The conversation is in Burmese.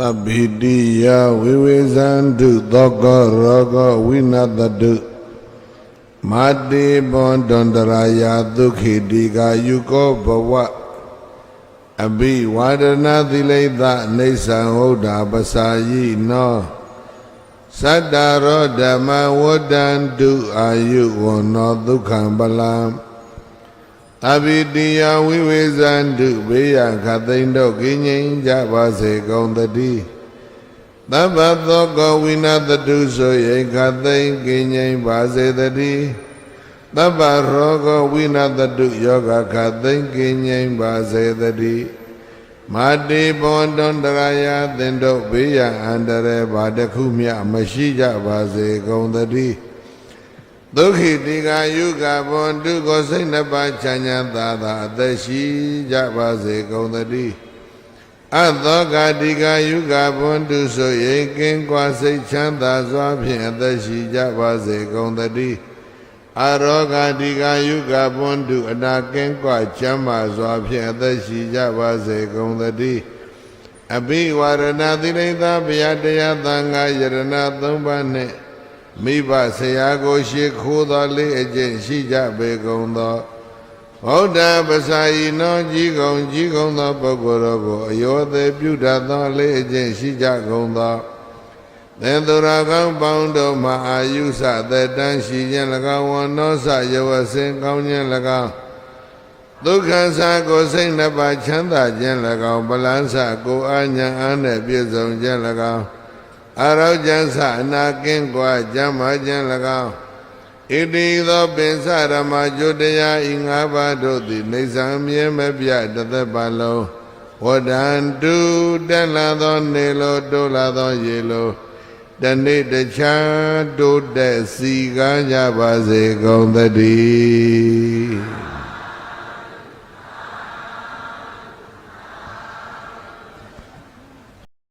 သဗ္ဗိတိယဝိဝေဇန္တုသောကရောဂဝိနတတုမာတိဘောဒန္တရာယဒုခိတိကာယုကောဘဝအဘိဝါဒနာသီလိတအိဋ္ဌံဟုတ်တာပစာယိနောသတ္တရောဓမ္မဝတ္တန္တုအာယုဝနောဒုက္ခံပလံ အဘိတိယဝိဝေဇန္တုဘေယခသိန်တို့ကိငိမ့်ကြပါစေကုန်တည်းသဗ္ဗသောကောဝိနတတုဆိုရိခသိန်ကိငိမ့်ပါစေတည်းသဗ္ဗရောဂဝိနတတုယောဂခသိန်ကိငိမ့်ပါစေတည်းမာတိဘောတန္တရာယသင်တို့ဘေးရန်အန္တရာယ်ဘာတစ်ခုမျှမရှိကြပါစေကုန်တည်း ဒုက္ခိတိကာယုကဘွန်တုကိုစိတ်နှစ်ပါးချမ်းသာသာသာအသက်ရှိကြပါစေကုန်တည်းအသောကတိကာယုကဘွန်တုဆိုရင်ကင်းကွာစိတ်ချမ်းသာစွာဖြင့်အသက်ရှိကြပါစေကုန်တည်းအရောဂတိကာယုကဘွန်တုအနာကင်းကွာချမ်းသာစွာဖြင့်အသက်ရှိကြပါစေကုန်တည်းအဘိဝရဏသီလိသာဘုရားတရားသံဃာယရဏသုံးပါးနှင့် မိဘဆရာကိုရှိခိုးတော်လေးအကျင့်ရှိကြပေကုန်သောဗုဒ္ဓပစာယီနောကြီးကုံကြီးကုံသောပုဂ္ဂိုလ်တို့ကိုအယောသေးပြုတတ်သောလေးအကျင့်ရှိကြကုန်သောသင်္သူရကောင်းပေါင်းတို့မှာအာယုစသက်တမ်းရှိခြင်း၎င်းဝနောစယဝစင်ကောင်းခြင်း၎င်းဒုက္ခဆာကိုစိတ်နှစ်ပါးချမ်းသာခြင်း၎င်းပလန်းဆကိုအာညာအားနဲ့ပြည့်စုံခြင်း၎င်း အရောကျန်ဆအနာကင်းကွာကျမ်းမာခြင်း၎င်းဣတိသောပင်စရမကျုတရားဤငါးပါးတို့သည်နေဆံမြဲမပြတသက်ပါလုံးဝဒန္တုတက်လာသောနေလိုတိုးလာသောရေလိုတနေ့တခြားတိုးတက်စီကားကြပါစေကုန်သတည်း